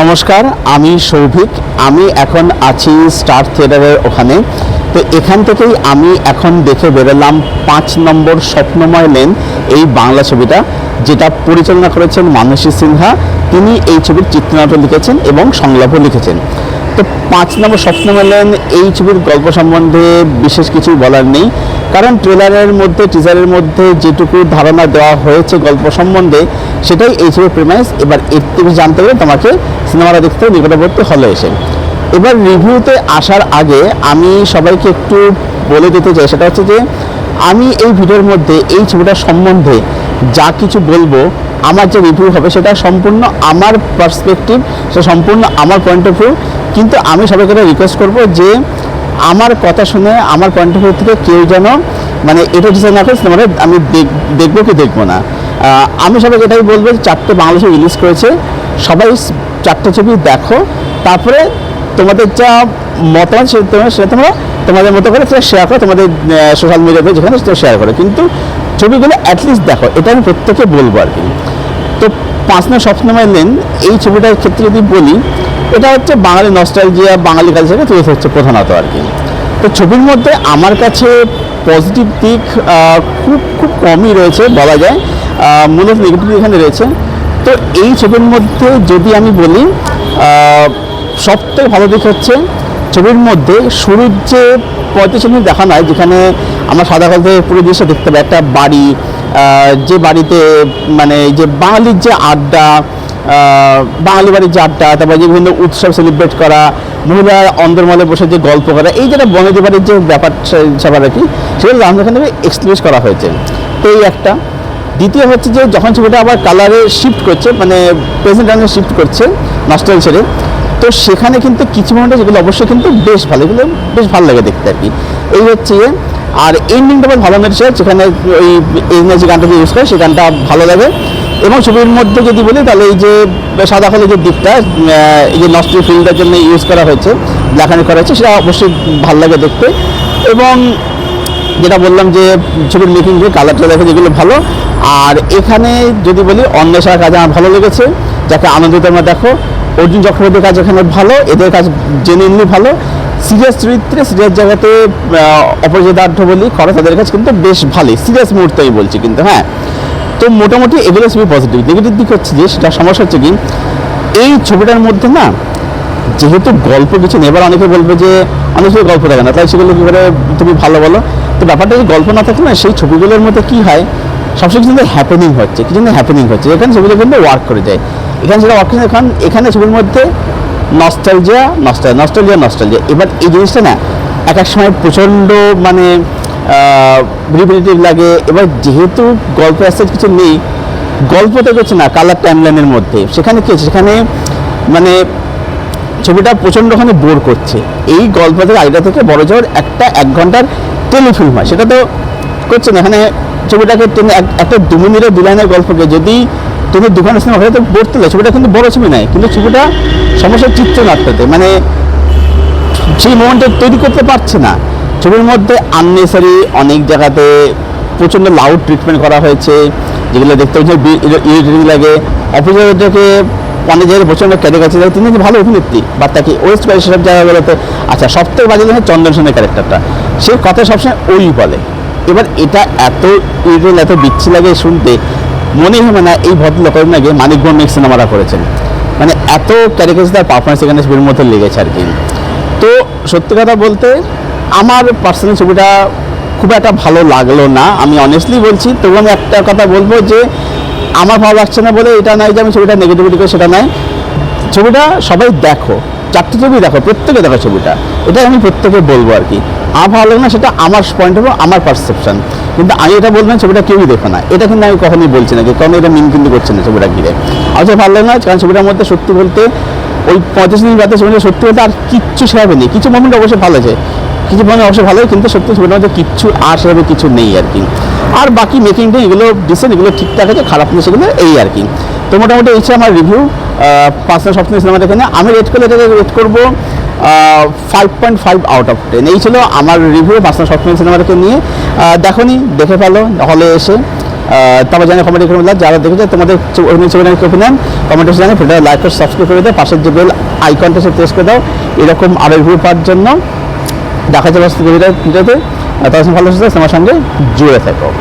নমস্কার, আমি সৌভিক। আমি এখন আছি স্টার থিয়েটারের ওখানে। তো এখান থেকেই আমি এখন দেখে বেরোলাম পাঁচ নম্বর স্বপ্নময় লেন, এই বাংলা ছবিটা, যেটা পরিচালনা করেছেন মানসী সিনহা। তিনি এই ছবির চিত্রনাট্য লিখেছেন এবং সংলাপও লিখেছেন। তো পাঁচ নম্বর স্বপ্নময় লেন, এই ছবির গল্প সম্বন্ধে বিশেষ কিছু বলার নেই। কারণ ট্রেলারের মধ্যে টিজারের মধ্যে যেটুকু ধারণা দেওয়া হয়েছে গল্প সম্বন্ধে, সেটাই এই ছবির প্রেমাইস এবার এর থেকে জানতে গেলে তোমাকে সিনেমাটা দেখতে হবে, নিকটবর্তী হলে এসে। এবার রিভিউতে আসার আগে আমি সবাইকে একটু বলে দিতে চাই, সেটা হচ্ছে যে, আমি এই ভিডিওর মধ্যে, এই ছবিটার সম্বন্ধে যা কিছু বলব, আমার যে রিভিউ হবে সেটা সম্পূর্ণ আমার পার্সপেক্টিভ সেটা সম্পূর্ণ আমার পয়েন্ট অফ ভিউ কিন্তু আমি সবাইকে রিকোয়েস্ট করব যে আমার কথা শুনে, আমার পয়েন্ট অফ ভিউ থেকে কেউ যেন মানে এটা ডিসাইড না করে সিনেমাটা আমি দেখ- দেখব কি দেখব না। আমি সবাইকে এটাই বলব যে চারটে বাংলা ছবি রিলিজ করেছে, সবাই চারটে ছবি দেখো, তারপরে তোমাদের যা মতামত সেটা তোমরা সেটা তোমরা তোমাদের মতো করে সেটা শেয়ার করো, তোমাদের সোশ্যাল মিডিয়াতে যেখানে সেটা শেয়ার করো। কিন্তু ছবিগুলো অ্যাটলিস্ট দেখো, এটা আমি প্রত্যেকে বলব আর কি। তো পাঁচ না স্বপ্নময় লেন, এই ছবিটার ক্ষেত্রে যদি বলি, এটা হচ্ছে বাঙালি নস্টালজিয়া বাঙালি কালচারকে তুলে হচ্ছে প্রধানত আর কি। তো ছবির মধ্যে আমার কাছে পজিটিভ দিক খুব খুব কমই রয়েছে বলা যায়। মূলত নেগেটিভ এখানে রয়েছে। তো এই ছবির মধ্যে যদি আমি বলি সবথেকে ভালো দিক হচ্ছে ছবির মধ্যে শুরুর যে পঁয়ত্রিশ মিনিট দেখানো হয় যেখানে আমরা সাদা কালতে পুরো দৃশ্য দেখতে পাই, একটা বাড়ি যে বাড়িতে মানে যে বাঙালির যে আড্ডা বাঙালি বাড়ির যে আড্ডা, তারপর যে বিভিন্ন উৎসব সেলিব্রেট করা, মহিলার অন্দরমলে বসে যে গল্প করা, এই যেটা বনেদি বাড়ির যে ব্যাপার স্যাপার আর কি, সেগুলো এখানে এক্সপ্লেস করা হয়েছে। তো এই একটা। দ্বিতীয় হচ্ছে যে যখন ছবিটা আবার কালারে শিফট করছে মানে প্রেজেন্ট টাইমে শিফট করছে নস্টাইল ছেড়ে তো সেখানে কিন্তু কিছু মোমেন্ট যেগুলো অবশ্যই কিন্তু বেশ ভালো, এগুলো বেশ ভালো লাগে দেখতে আর কি। এই হচ্ছে। আর এন্ডিংটা বেশ ভালো মেরেছে যেখানে ওই ইংরেজি গানটা যে ইউজ করে, সেই গানটা ভালো লাগে। এবং ছবির মধ্যে যদি বলি, তাহলে এই যে সাদা কালো যে দিকটা এই যে নষ্ট ফিল্ডের জন্য ইউজ করা হয়েছে ব্ল্যাক করা হয়েছে, সেটা অবশ্যই ভালো লাগে দেখতে। এবং যেটা বললাম যে, ছবির মেকিং যে কালারটা দেখে যেগুলো ভালো, আর এখানে যদি বলি অন্বেষার কাজ আমার ভালো লেগেছে, যাকে আনন্দিত আমরা দেখো। অর্জুন চক্রবর্তীর কাজ এখানে ভালো, এদের কাজ জেনুইনলি ভালো। সিরিয়াস চরিত্রে, সিরিয়াস জায়গাতে অপরাজিতার্থ বলি, খরচ তাদের কাছে কিন্তু বেশ ভালোই। সিরিয়াস মুহূর্তে আমি বলছি কিন্তু হ্যাঁ। তো মোটামুটি এগুলো সবই পজিটিভ নেগেটিভ দিক হচ্ছে যে, সেটা সমস্যা হচ্ছে কি, এই ছবিটার মধ্যে না, যেহেতু গল্প কিছু নেই, এবার অনেকে বলবে যে, অনেক সময় গল্প থাকে না, তাই সেগুলো কী করে তুমি ভালো বলো? তো ব্যাপারটা যে গল্প না থাকে না, সেই ছবিগুলোর মধ্যে কী হয়, সবসময় কিন্তু হ্যাপেনিং হচ্ছে কিছু হ্যাপেনিং হচ্ছে? এখানে ছবিগুলো কিন্তু ওয়ার্ক করে যায় এখানে সেটা করে এখন, এখানে ছবির মধ্যে নস্টালজিয়া নস্টাল নস্টালজিয়া নস্টালজিয়া এবার এই জিনিসটা না, এক এক সময় প্রচণ্ড মানে রিপিটেটিভ লাগে। এবার যেহেতু গল্প আসতে কিছু নেই গল্পটা করছে না কালার টাইমলাইনের মধ্যে। সেখানে কি সেখানে মানে ছবিটা প্রচণ্ডখানে বোর করছে। এই গল্প থেকে আইডিয়া থেকে বড় জোর একটা এক ঘণ্টার টেলিফিল্ম হয়। সেটা তো করছে না। এখানে ছবিটাকে টেনে এক- একটা দু মিনিটের দু লাইনের গল্পকে যদি তুমি দু ঘণ্টা সিনেমা হয়তো বোর তুলে ছবিটা কিন্তু বড় ছবি নয়, কিন্তু ছবিটা সমস্যা চিত্রনাট্যতে মানে সেই মোমেন্টটা তৈরি করতে পারছে না। ছবির মধ্যে আননেসারি অনেক জায়গাতে প্রচণ্ড লাউড ট্রিটমেন্ট করা হয়েছে, যেগুলো দেখতে হচ্ছে ইরিটেটিং লাগে। অপোজিটকে অনেক জায়গায় প্রচণ্ড কেটে গেছে তিনি যে ভালো অভিনেত্রী বা তাকে ওয়েস্ট করে সেসব জায়গাগুলোতে আচ্ছা সবথেকে বাজে জিনিস চন্দন সেনের ক্যারেক্টারটা সে কথা সবসময় ওই বলে। এবার এটা এত ইরিটেল এত বিচ্ছি লাগে শুনতে মনেই হবে না এই ভদ্রলোক নাকি মানিক বর্মিক সিনেমাটা করেছেন। মানে এত ক্যারিকেচার পারফরমেন্স এখানে ছবির মধ্যে লেগেছে আর কি। তো সত্যি কথা বলতে আমার পার্সোনাল ছবিটা খুব একটা ভালো লাগল না। আমি অনেস্টলি বলছি, তবু আমি একটা কথা বলব যে আমার ভালো লাগছে না বলে এটা নয় যে আমি ছবিটা নেগেটিভিটি করে সেটা নয়। ছবিটা সবাই দেখো, চারটে ছবি দেখো, প্রত্যেকে দেখো ছবিটা। এটা আমি প্রত্যেকে বলব আর কি। আমার ভালো লাগে না সেটা আমার পয়েন্ট অফ আমার পারসেপশন কিন্তু আমি এটা বলব না ছবিটা কেউই দেখো না। এটা কিন্তু আমি কখনোই বলছি না কারণ এটা মিন কিন্তু করছে না ছবিটা ঘিরে। কাছে ভালো না, কারণ ছবিটার মধ্যে সত্যি বলতে ওই পঁয়ত্রিশ দিন রাতে ছবিটা সত্যি বলতে আর কিচ্ছু সেভাবে নেই। কিছু মোমেন্ট অবশ্যই ভালো আছে। কিছু মোমেন্ট অবশ্যই ভালো, কিন্তু সত্যি ছবিটার মধ্যে কিচ্ছু আর সেভাবে কিছু নেই আর কি। আর বাকি মেকিংটা এগুলো ডিসেন্ট এগুলো ঠিকঠাক আছে, খারাপ নেই সেগুলো এই আর কি। তো মোটামুটি এই আমার রিভিউ পাঁচটা সপ্তাহ সিনেমা দেখে আমি রেট করলে এটাকে রেট করব। Five point five out of ten এই ছিল আমার রিভিউ পাঁচটা সপ্তাহ সিনেমাটাকে নিয়ে। দেখো নি দেখে ফেলো, হলে এসে। তারপর জানি কমেন্ট করে বললাম, যারা দেখেছে তোমাদের চ- অভিনয় ছবি কি ওপিনিয়ন কমেন্টে জানি ভিডিও লাইক করে সাবস্ক্রাইব করে দাও, পাশের যে বেল আইকনটা সে প্রেস করে দাও। এরকম আরও রিভিউ পাওয়ার জন্য দেখা যাবে ভিডিওতে তার সঙ্গে ভালো সুস্থ সঙ্গে জুড়ে থাকো।